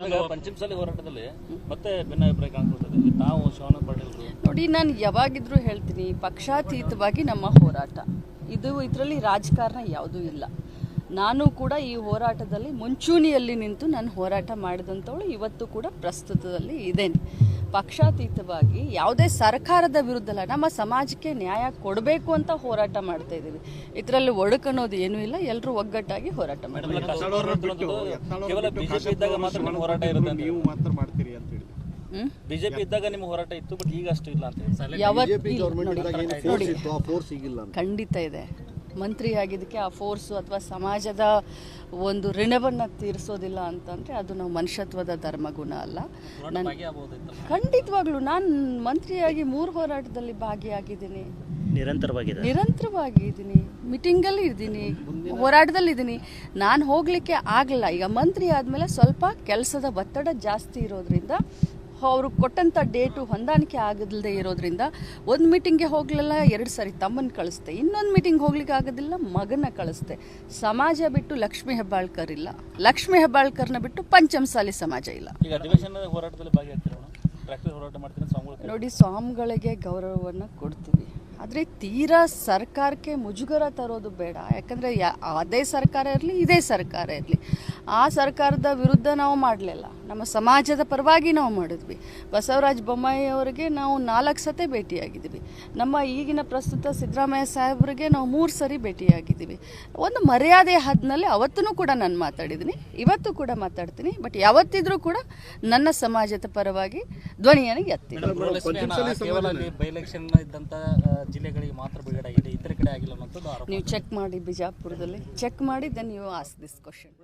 ಪಂಚಮಸಾಲಿ ಹೋರಾಟದಲ್ಲಿ ಮತ್ತೆ ಭಿನ್ನಾಭಿಪ್ರಾಯ ಕಾಣಿಸ್ಕೊಳ್ತದೆ ತಾವು ಪಾಟೀಲ್ರು ನೋಡಿ, ನಾನು ಯಾವಾಗಿದ್ರೂ ಹೇಳ್ತೀನಿ, ಪಕ್ಷಾತೀತವಾಗಿ ನಮ್ಮ ಹೋರಾಟ. ಇದು ಇದರಲ್ಲಿ ರಾಜಕಾರಣ ಯಾವುದೂ ಇಲ್ಲ. ನಾನು ಕೂಡ ಈ ಹೋರಾಟದಲ್ಲಿ ಮುಂಚೂಣಿಯಲ್ಲಿ ನಿಂತು ನಾನು ಹೋರಾಟ ಮಾಡಿದಂಥವಳು ಇವತ್ತು ಕೂಡ ಪ್ರಸ್ತುತದಲ್ಲಿ ಇದ್ದೇನೆ ಪಕ್ಷಾತೀತವಾಗಿ ಯಾವುದೇ ಸರ್ಕಾರದ ವಿರುದ್ಧ ಅಲ್ಲ ನಮ್ಮ ಸಮಾಜಕ್ಕೆ ನ್ಯಾಯ ಕೊಡಬೇಕು ಅಂತ ಹೋರಾಟ ಮಾಡ್ತಾ ಇದ್ದೀವಿ. ಇದರಲ್ಲಿ ಒಡಕನ್ನೋದು ಏನೂ ಇಲ್ಲ ಎಲ್ಲರೂ ಒಗ್ಗಟ್ಟಾಗಿ ಹೋರಾಟ ಮಾಡ್ತೀವಿ ಕೇವಲ ಬಿಜೆಪಿ ಇದ್ದಾಗ ಮಾತ್ರ ನಿಮ್ಮ ಹೋರಾಟ ಇರುತ್ತೆ ನೀವು ಮಾತ್ರ ಮಾಡ್ತೀರಿ ಅಂತ ಹೇಳಿ ಬಿಜೆಪಿ ಇದ್ದಾಗ ನಿಮ್ಮ ಹೋರಾಟ ಇತ್ತು ಬಟ್ ಈಗ ಅಷ್ಟು ಇಲ್ಲ ನೋಡಿ ಅಂತ. ಖಂಡಿತ ಇದೆ. ಮಂತ್ರಿ ಆಗಿದ್ದಕ್ಕೆ ಆ ಫೋರ್ಸು ಅಥವಾ ಸಮಾಜದ ಒಂದು ಋಣವನ್ನು ತೀರಿಸೋದಿಲ್ಲ ಅಂತಂದರೆ ಅದು ನಾವು ಮನುಷ್ಯತ್ವದ ಧರ್ಮಗುಣ ಅಲ್ಲ. ನನ್ನ ಖಂಡಿತವಾಗ್ಲೂ ನಾನು ಮಂತ್ರಿಯಾಗಿ ಮೂರು ಹೋರಾಟದಲ್ಲಿ ಭಾಗಿಯಾಗಿದ್ದೀನಿ. ನಿರಂತರವಾಗಿ ನಿರಂತರವಾಗಿ ಇದ್ದೀನಿ ಮೀಟಿಂಗಲ್ಲಿ ಇದ್ದೀನಿ. ಹೋರಾಟದಲ್ಲಿ ಇದ್ದೀನಿ. ನಾನು ಹೋಗಲಿಕ್ಕೆ ಆಗಲ್ಲ ಈಗ ಮಂತ್ರಿ ಆದಮೇಲೆ ಸ್ವಲ್ಪ ಕೆಲಸದ ಒತ್ತಡ ಜಾಸ್ತಿ ಇರೋದ್ರಿಂದ ಅವರು ಕೊಟ್ಟಂಥ ಡೇಟು ಹೊಂದಾಣಿಕೆ ಆಗದಿಲ್ಲದೆ ಇರೋದ್ರಿಂದ ಒಂದು ಮೀಟಿಂಗ್ಗೆ ಹೋಗಲಿಲ್ಲ ಎರಡು ಸಾರಿ ತಮ್ಮನ್ನು ಕಳಿಸ್ತೆ ಇನ್ನೊಂದು ಮೀಟಿಂಗ್ ಹೋಗ್ಲಿಕ್ಕೆ ಆಗೋದಿಲ್ಲ ಮಗನ ಕಳಿಸ್ತೆ ಸಮಾಜ ಬಿಟ್ಟು ಲಕ್ಷ್ಮಿ ಹೆಬ್ಬಾಳ್ಕರ್ ಇಲ್ಲ. ಲಕ್ಷ್ಮಿ ಹೆಬ್ಬಾಳ್ಕರ್ನ ಬಿಟ್ಟು ಪಂಚಮಸಾಲಿ ಸಮಾಜ ಇಲ್ಲ. ನೋಡಿ ಸ್ವಾಮಿಗಳಿಗೆ ಗೌರವವನ್ನು ಕೊಡ್ತೀವಿ. ಆದರೆ ತೀರಾ ಸರ್ಕಾರಕ್ಕೆ ಮುಜುಗರ ತರೋದು ಬೇಡ. ಯಾಕಂದರೆ ಯಾ ಅದೇ ಸರ್ಕಾರ ಇರಲಿ ಇದೇ ಸರ್ಕಾರ ಇರಲಿ. ಆ ಸರ್ಕಾರದ ವಿರುದ್ಧ ನಾವು ಮಾಡಲಿಲ್ಲ. ನಮ್ಮ ಸಮಾಜದ ಪರವಾಗಿ ನಾವು ಮಾಡಿದ್ವಿ. ಬಸವರಾಜ ಬೊಮ್ಮಾಯಿ ಅವರಿಗೆ ನಾವು ನಾಲ್ಕು ಸತೆ ಭೇಟಿಯಾಗಿದ್ದೀವಿ ನಮ್ಮ ಈಗಿನ ಪ್ರಸ್ತುತ ಸಿದ್ದರಾಮಯ್ಯ ಸಾಹೇಬರಿಗೆ ನಾವು ಮೂರು ಸರಿ ಭೇಟಿಯಾಗಿದ್ದೀವಿ ಒಂದು ಮರ್ಯಾದೆ ಹದ್ನಲ್ಲಿ ಅವತ್ತೂ ಕೂಡ ನಾನು ಮಾತಾಡಿದ್ದೀನಿ. ಇವತ್ತು ಕೂಡ ಮಾತಾಡ್ತೀನಿ. ಬಟ್ ಯಾವತ್ತಿದ್ರೂ ಕೂಡ ನನ್ನ ಸಮಾಜದ ಪರವಾಗಿ ಧ್ವನಿಯನ್ನು ಎತ್ತೀನಿ ಜಿಲ್ಲೆಗಳಿಗೆ ಮಾತ್ರ ಬಿಡುಗಡೆ ಆಗಿದೆ ಇತರ ಕಡೆ ಆಗಿಲ್ಲ ಅನ್ನೋದು ನೀವು ಚೆಕ್ ಮಾಡಿ ಬಿಜಾಪುರದಲ್ಲಿ. ಚೆಕ್ ಮಾಡಿ then you ask this question